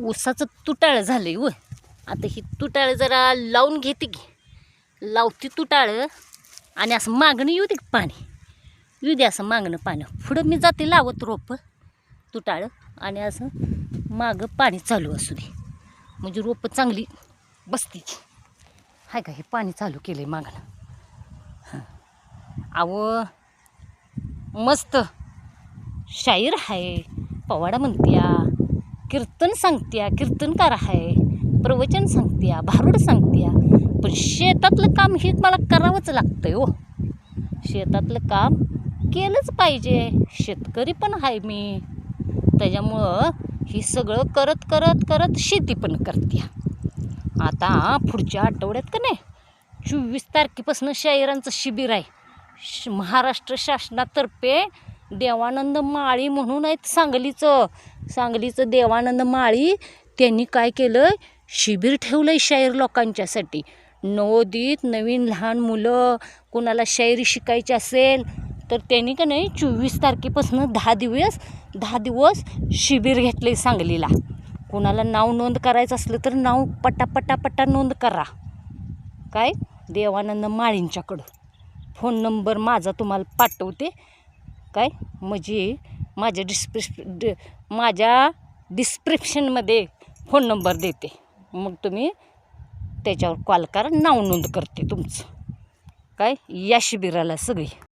ऊसाचं तुटाळं आहे व आता ही तुटाळं जरा लावून घेते की. लावती तुटाळं आणि असं मागणं येऊ दे पाणी. येऊ दे असं मागणं पाणी. पुढं मी जाते लावत रोपं तुटाळं आणि असं मागं पाणी चालू असू दे. म्हणजे रोपं चांगली बसतीची. हाय का हे पाणी चालू केलं आहे मागणं. हां. अहो मस्त. शाहीर आहे पवाडा म्हणत्या. कीर्तन सांगत्या कीर्तनकार आहे प्रवचन सांगत्या भारुड सांगत्या पण शेतातलं काम हे मला करावंच लागतंय हो. शेतातलं काम केलंच पाहिजे शेतकरी पण आहे मी. त्याच्यामुळं ही सगळं करत करत करत शेती पण करते आता पुढच्या आठवड्यात का नाही चोवीस तारखेपासून शाहिरांचं शिबिर आहे. श महाराष्ट्र शासनातर्फे देवानंद माळी म्हणून आहेत सांगलीचं. सांगलीचं देवानंद माळी त्यांनी काय केलं शिबिर ठेवलं आहे शाहीर लोकांच्यासाठी. नवोदित नवीन लहान मुलं कोणाला शायरी शिकायची असेल तर त्यांनी का नाही चोवीस तारखेपासून दहा दिवस दहा दिवस शिबिर घेतलं आहे सांगलीला. कोणाला नाव नोंद करायचं असलं तर नाव पटा नोंद करा. काय? देवानंद माळींच्याकडं. फोन नंबर माझा तुम्हाला पाठवते. काय? म्हणजे माझ्या डिस्क्रिप ड माझ्या डिस्क्रिप्शनमध्ये फोन नंबर देते. मग तुम्ही त्याच्यावर कॉल करा नाव नोंद करते तुमचं. काय? या शिबिराला सगळी.